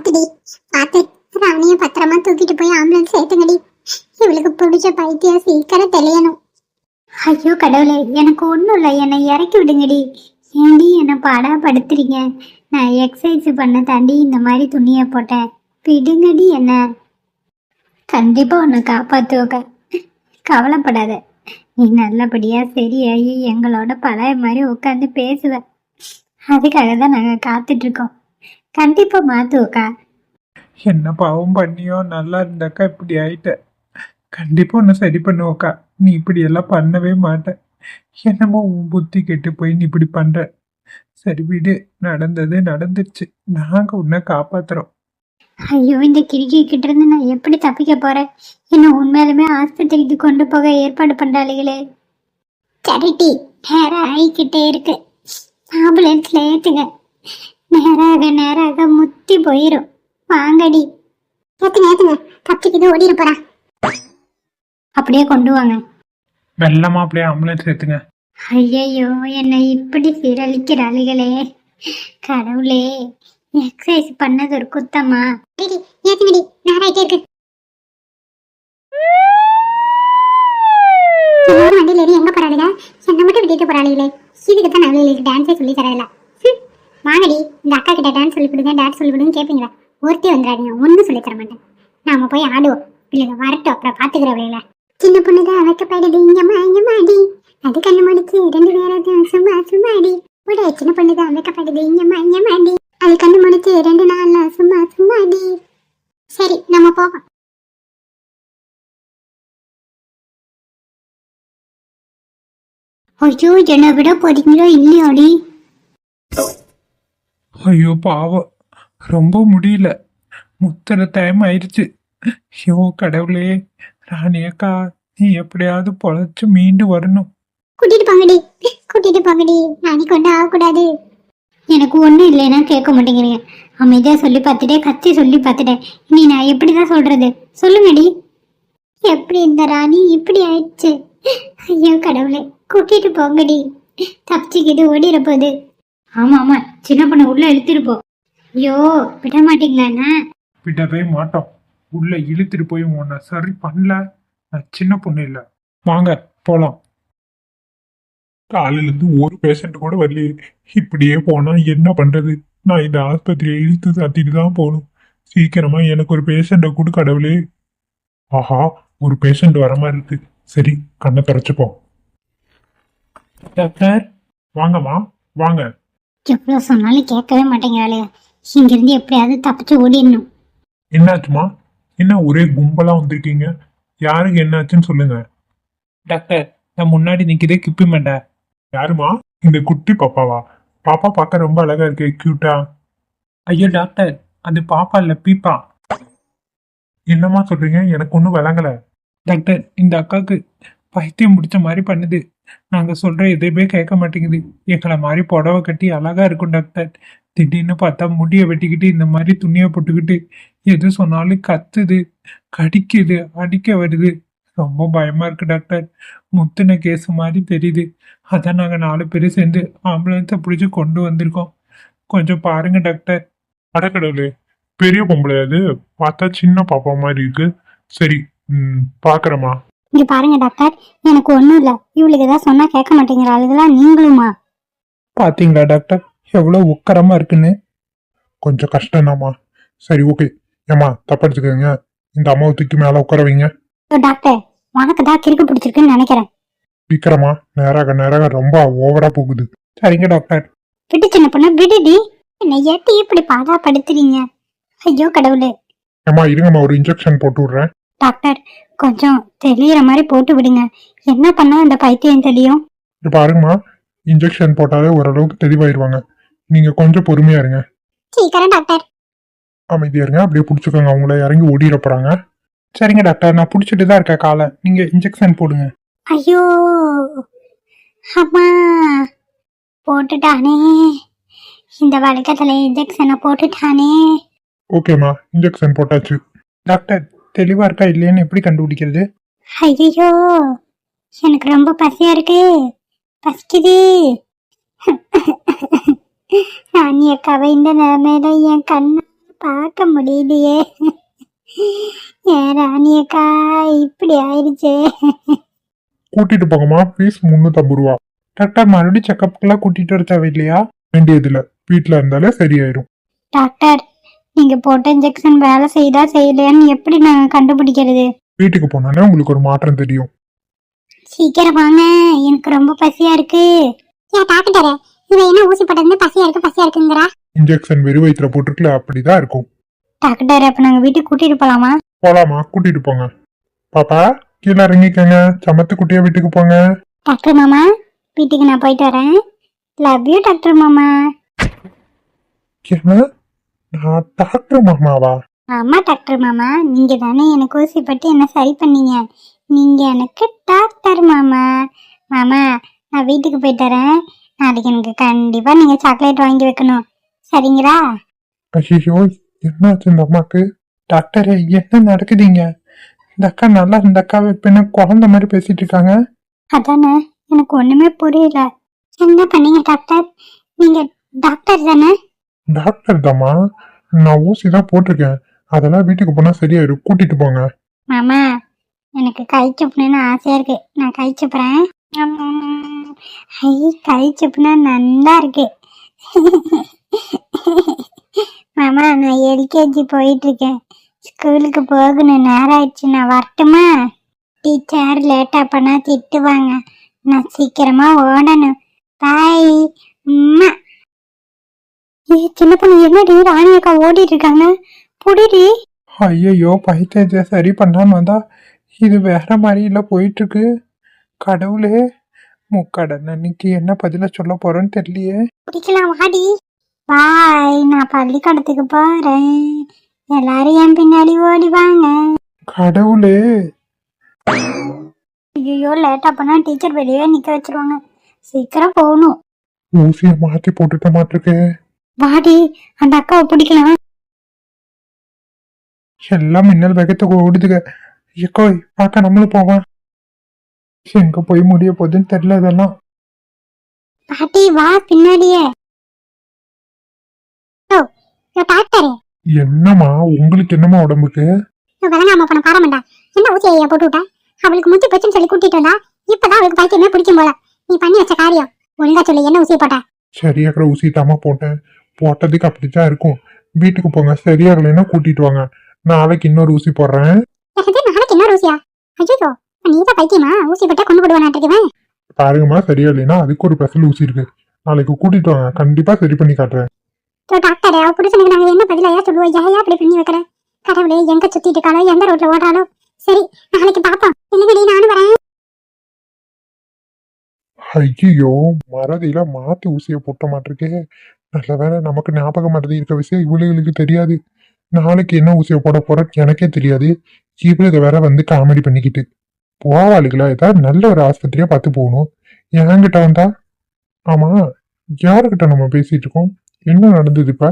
பாத்துடி பாத்து ராணிய பத்திரமா தூக்கிட்டு போய் ஆம்புலன்ஸ் ஏத்துங்கடி. இவளுக்கு பிடிச்ச பைத்தியம் சீக்கிரம் தெளியணும். ஐயோ கடவுளே எனக்கு ஒன்றும் இல்லை. என்னை இறக்கி விடுங்கடி. ஏண்டி என்னை பாடா படுத்துறீங்க நான் எக்ஸசைஸ் பண்ண தாண்டி இந்த மாதிரி துணியை போட்டேன். விடுங்கடி என்ன. கண்டிப்பா உன்னை காப்பாத்துவக்க கவலைப்படாத. நீ நல்லபடியா சரியாகி எங்களோட பழைய மாதிரி உட்காந்து பேசுவ. அதுக்காக தான் நாங்கள் காத்துட்டு இருக்கோம். கண்டிப்பா மாத்துவோக்கா என்ன பாவம் பண்ணியோ நல்லா இருந்தாக்கா இப்படி ஆயிட்ட. கண்டிப்பா உன்னை சரி பண்ணுவோக்கா நீ இப்படி எல்லாம் பண்ணவே மாட்ட. என்னமோ உன் புத்தி கெட்டு போய் நீ இப்படி பண்ற. சரி விடு நடந்தது நடந்துருச்சு. நாங்க உன்னை காப்பாத்துறோம். ஐயோ இந்த கிறுக்கி கிட்ட இருந்து நான் எப்படி தப்பிக்க போறேன்? என்ன உண்மையாலுமே ஆஸ்பத்திரிக்கு கொண்டு போக ஏற்பாடு பண்றாளுகளே. சரிட்டி நேரம் ஆயிக்கிட்டே இருக்கு. ஆம்புலன்ஸ்ல ஏத்துங்க. நேராக நேராக முத்தி போயிரும். வாங்கடி. ஏத்துங்க ஏத்துங்க. தப்பிக்குது ஓடிட போறா. அப்படியே கொண்டு வாங்க. வெள்ளமா அப்படியே ஆம்புலன்ஸ் எடுத்துங்க ஐயையோ என்னை இப்படி சீரழிக்கிறாளுகளே கடவுளே எக்ஸசைஸ் பண்ணது ஒரு குத்தமா? ஏத்துங்கடி. நேராயிட்டே இருக்கு. எல்லாரும் வண்டியில ஏறி எங்க போறாளுங்க என்ன மட்டும் விட்டுட்டு போறாளுங்களே இதுக்கு தான் அவளுக்கு டான்ஸே சொல்லி தரல வாங்கடி இந்த அக்கா கிட்ட டான்ஸ் சொல்லி கொடுங்க டான்ஸ் சொல்லி கொடுங்க கேட்பீங்களா ஒருத்தி வந்துடாதீங்க ஒன்றும் சொல்லி தர மாட்டேன். நாம போய் ஆடுவோம். பிள்ளைங்க வரட்டும் அப்புறம் பாத்துக்கிற வேலை சின்ன பொண்ணுதான் வைக்கப்படுது இங்கம்மா இங்கம்மாடி அது கண்ணு முடிச்சு ரெண்டு பேரும் சும்மா சும்மாடி உடைய சின்ன பொண்ணுதான் வைக்கப்படுது இங்கம்மா இங்கம்மாடி அது கண்ணு முடிச்சு ரெண்டு நாள்ல சும்மா சும்மாடி சரி நம்ம போவோம். ஐயோ என்னை விட போறீங்களோ இல்லையோடி? ஐயோ பாவம். ரொம்ப முடியல. முத்தர டைம் ஆயிடுச்சு. ஐயோ கடவுளே. ராணியக்கா நீ எப்படியாவது பொழைச்சு மீண்டு வரணும். கூட்டிட்டு போங்கடி. கூட்டிட்டு போங்கடி. நானே கொண்டு ஆகக்கூடாது. எனக்கு ஒன்றும் இல்லைன்னா கேட்க மாட்டேங்கிறீங்க. அமைதியா சொல்லி பார்த்துட்டே கத்தி சொல்லி பார்த்துட்டேன். இனி நான் எப்படிதான் சொல்றது? சொல்லுங்கடி. எப்படி இந்த ராணி? இப்படி ஆயிடுச்சு. ஐயோ கடவுளே. கூட்டிட்டு போங்கடி. தப்பிச்சுக்கிட்டு ஓடிட போகுது ஆமா ஆமா. சின்ன பொண்ணு உள்ள இழுத்துட்டு போ ஐயோ விட மாட்டீங்களாண்ணா விடவே மாட்டோம். உள்ள இழுத்துட்டு போய் உன்னை சரி பண்ணல. நான் சின்ன பொண்ணு இல்லை. வாங்க போலாம். காலையில இருந்து ஒரு பேஷண்ட் கூட வரலையே. இப்படியே போனா என்ன பண்றது? நான் இந்த ஆஸ்பத்திரியை இழுத்து சாத்திட்டு தான் போகணும். சீக்கிரமா எனக்கு ஒரு பேஷண்ட்டை கொடு கடவுளே. ஆஹா ஒரு பேஷண்ட் வர மாதிரி இருக்கு. சரி கண்ணை திறச்சுப்போம் டாக்டர் வாங்கம்மா. வாங்க. எவ்வளோ சொன்னாலும் கேட்கவே மாட்டேங்கிறாளே. இங்கிருந்து எப்படியாவது தப்பிச்சு ஓடிடணும். என்னாச்சுமா? என்ன ஒரே கும்பலா வந்திருக்கீங்க? யாருக்கு என்னாச்சுன்னு சொல்லுங்க. டாக்டர் நான் முன்னாடி நிக்கிறே கிப்பி மேண்டா யாருமா? இந்த குட்டி பாப்பாவா? பாப்பா பார்க்க ரொம்ப அழகா இருக்கு கியூட்டா ஐயோ டாக்டர் அது பாப்பா இல்ல பீப்பா. என்னம்மா சொல்றீங்க? எனக்கு ஒன்றும் விளங்கல. டாக்டர் இந்த அக்காவுக்கு பைத்தியம் பிடிச்ச மாதிரி பண்ணுது. நாங்கள் சொல்கிற எதையுமே கேட்க மாட்டேங்குது. எங்களை மாதிரி புடவை கட்டி அழகா இருக்கும் டாக்டர் திடீர்னு பார்த்தா முடியை வெட்டிக்கிட்டு இந்த மாதிரி துணியை போட்டுக்கிட்டு எது சொன்னாலும் கத்துது கடிக்குது அடிக்க வருது. ரொம்ப பயமா இருக்கு டாக்டர் முத்தின கேஸ் மாதிரி தெரியுது. அதான் நாங்கள் நாலு பேர் சேர்ந்து ஆம்புலன்ஸை பிடிச்சி கொண்டு வந்திருக்கோம். கொஞ்சம் பாருங்க டாக்டர் அடக்கடவுளே பெரிய பொம்பளை அது பார்த்தா சின்ன பாப்பா மாதிரி இருக்கு. சரி ம் இங்க பாருங்க டாக்டர். எனக்கு ஒன்றும் இல்லை. இவளுக்கு ஏதாவது சொன்னா கேட்க மாட்டேங்கிற. ஆளுகளாம் நீங்களுமா? பாத்தீங்களா டாக்டர்? எவ்வளவு உக்கரமா இருக்குன்னு. கொஞ்சம் கஷ்டம்தாம்மா. சரி ஓகே. ஏம்மா தப்படுத்துக்கங்க இந்த அம்மாவை தூக்கி மேல உட்கார வைங்க. டாக்டர். உனக்கு தான் கிறுக்கு பிடிச்சிருக்குன்னு நினைக்கிறேன். விக்ரமா நேராக நேராக ரொம்ப ஓவரா போகுது. சரிங்க டாக்டர். விட்டு சின்ன பொண்ணு. விடுடி. என்னை ஏட்டி இப்படி பாடா படுத்துறீங்க ஐயோ கடவுளே. ஏம்மா இருங்கம்மா ஒரு இன்ஜெக்ஷன் போட்டு விடுறேன். டாக்டர் கொஞ்சம் தெளியிற மாதிரி போட்டு விடுங்க. என்ன பண்ணா இந்த பைத்தியம் தெரியும் இது பாருங்கம்மா. இன்ஜெக்ஷன் போட்டாலே ஓரளவுக்கு தெளிவாயிருவாங்க. நீங்க கொஞ்சம் பொறுமையா இருங்க. சீக்கிரம் டாக்டர். அமைதியா இருங்க. அப்படியே பிடிச்சிக்கோங்க. அவங்கள இறங்கி ஓடிட போறாங்க. சரிங்க டாக்டர். நான் பிடிச்சிட்டு தான் இருக்கேன் காலை. நீங்க இன்ஜெக்ஷன் போடுங்க. ஐயோ. அம்மா. போட்டுட்டானே. இந்த வழக்கத்துல இன்ஜெக்ஷனை போட்டுட்டானே. ஓகேம்மா இன்ஜெக்ஷன் போட்டாச்சு. டாக்டர். தெளிவா இருக்கா இல்லையான்னு எப்படி கண்டுபிடிக்கிறது? ஐயோ எனக்கு ரொம்ப பசியா இருக்கு. பசிக்குது. ராணி அக்காவை இந்த நிலைமையில என் கண்ணை பார்க்க முடியலையே. ஏன் ராணியக்கா இப்படி ஆயிடுச்சே. கூட்டிட்டு போங்கம்மா ஃபீஸ் முந்நூற்றம்பது ரூபா டாக்டர் மறுபடியும் செக்கப்புக்கெல்லாம் கூட்டிட்டு வர தேவையில்லையா? வேண்டியதில்ல. வீட்டில் இருந்தாலே சரியாயிரும். டாக்டர் நீங்க போட்ட இன்ஜெக்ஷன் வேலை செய்தா செய்யலையான்னு எப்படி நான் கண்டுபிடிக்கிறது? வீட்டுக்கு போனாலே உங்களுக்கு ஒரு மாற்றம் தெரியும். சீக்கிரம் வாங்க. எனக்கு ரொம்ப பசியா இருக்கு. ஏன் டாக்டர் இவ என்ன ஊசி போட்டது பசியா இருக்கு பசியா இருக்குங்கிறா? இன்ஜெக்ஷன் வெறு வயிற்றுல போட்டிருக்கல அப்படிதான் இருக்கும். டாக்டர் அப்ப நாங்க வீட்டுக்கு கூட்டிட்டு போலாமா? போலாமா? கூட்டிட்டு போங்க. பாப்பா கீழே இறங்கிக்கங்க. சமத்து குட்டியா வீட்டுக்கு போங்க. டாக்டர் மாமா வீட்டுக்கு நான் போயிட்டு வரேன். லவ் யூ டாக்டர் மாமா. என்ன? நான் டாக்டர் மாமாவா? ஆமா டாக்டர் மாமா. நீங்க தானே எனக்கு ஊசி போட்டு என்ன சரி பண்ணீங்க? நீங்க எனக்கு டாக்டர் மாமா. மாமா நான் வீட்டுக்கு போயிட்டு வரேன். நாளைக்கு எனக்கு கண்டிப்பா நீங்க சாக்லேட் வாங்கி வைக்கணும். சரிங்களா? ஐயோ என்னாச்சு இந்த அம்மாக்கு? டாக்டரே என்ன நடக்குதுங்க? இந்த அக்கா நல்லா இந்த அக்கா இப்ப என்ன குழந்தை மாதிரி பேசிட்டு இருக்காங்க. அதானே எனக்கு ஒண்ணுமே புரியல. என்ன பண்ணீங்க டாக்டர் நீங்க டாக்டர் தானே? டாக்டர் தாம்மா நான் ஊசி தான் போட்டிருக்கேன். அதெல்லாம் வீட்டுக்கு போனா சரியாயிரும். கூட்டிட்டு போங்க. மாமா எனக்கு கை சப்புணுன்னு ஆசையா இருக்கு. நான் கை சுப்புறேன். ஐ கை சுப்புனா நல்லா இருக்கு. மாமா நான் எல்கேஜி போயிட்டு இருக்கேன் ஸ்கூலுக்கு போகணும். நேரம் ஆயிடுச்சு. நான் வரட்டுமா? டீச்சர் லேட்டா பண்ணா திட்டுவாங்க. நான் சீக்கிரமா ஓடணும். பாய். அம்மா ஏ சின்ன பொண்ணு என்னடி? ராணி அக்கா ஓடிட்டு இருக்காங்க. புடிடி. ஐயையோ பைத்தியத்தை சரி பண்ணான்னு வந்தா இது வேற மாதிரில போயிட்டு இருக்கு கடவுளே முக்கடன் அன்னைக்கு என்ன பதில சொல்ல போறேன்னு தெரியலையே. பிடிக்கலாம் வாடி. பாய் நான் பள்ளிக்கூடத்துக்கு போறேன். எல்லாரும் என் பின்னாடி ஓடி வாங்க. கடவுளே. ஐயோ லேட்டா பண்ணா டீச்சர் வெளியே நிக்க வச்சிருவாங்க. சீக்கிரம் போகணும். ஊசியை மாத்தி போட்டுட்ட மாட்டிருக்கு. வாடி அந்த அக்காவை பிடிக்கலாம். எல்லாம் மின்னல் வேகத்துக்கு ஓடுதுங்க. எக்கோய் பார்க்க நம்மளும் போவான் எங்க போய் முடிய போகுதுன்னு தெரியல இதெல்லாம். பாட்டி வா பின்னாடியே. டாக்டர் என்னம்மா உங்களுக்கு என்னம்மா உடம்புக்கு? விளங்காம பண்ண பாரமாண்டா என்ன ஊசி ஐயா போட்டு விட்ட? அவளுக்கு முத்தி போச்சுன்னு சொல்லி கூட்டிட்டு வந்தா இப்பதான் அவளுக்கு பைத்தியமே பிடிக்கும் போல. நீ பண்ணி வச்ச காரியம். ஒழுங்கா சொல்லு என்ன ஊசி போட்ட? சரியாகிற ஊசி தாம்மா போட்டேன். போட்டதுக்கு அப்படித்தான் இருக்கும். வீட்டுக்கு போங்க. சரியாகலைன்னா கூட்டிட்டு வாங்க. நாளைக்கு இன்னொரு ஊசி போடுறேன். நாளைக்கு என்ன ஊசியா? ஐயோ நீ தான் பைத்தியமா? ஊசி போட்டா கொண்டு போடுவானாட்டிருக்கேன் பாருங்கம்மா சரியாகலைன்னா அதுக்கு ஒரு ஸ்பெஷல் ஊசி இருக்கு. நாளைக்கு கூட்டிட்டு வாங்க. கண்டிப்பா சரி பண்ணி காட்டுறேன். டாக்டர் அவ புருஷனுக்கு நாங்க என்ன பதிலாயா சொல்லுவோம் ஏயா அப்படி பண்ணி வைக்கிற? கடவுளே எங்க சுத்திட்டு இருக்காளோ? எந்த ரோட்ல ஓடுறாளோ? சரி நாளைக்கு பாப்போம். இல்லைங்கடி நானும் வரேன். ஐயோ மறதியில மாத்தி ஊசியை போட்ட மாட்டிருக்கே. நல்ல வேலை நமக்கு ஞாபக மறதி இருக்க விஷயம் இவளுகளுக்கு தெரியாது. நாளைக்கு என்ன ஊசியை போட போறேன்னு எனக்கே தெரியாது. இவளுக்கு வேற வந்து காமெடி பண்ணிக்கிட்டு. போவாளுகளா? ஏதாவது நல்ல ஒரு ஆஸ்பத்திரியா பார்த்து போகணும். என்கிட்ட வந்தா? ஆமா யாருக்கிட்ட நம்ம பேசிட்டு இருக்கோம்? என்ன நடந்தது இப்போ?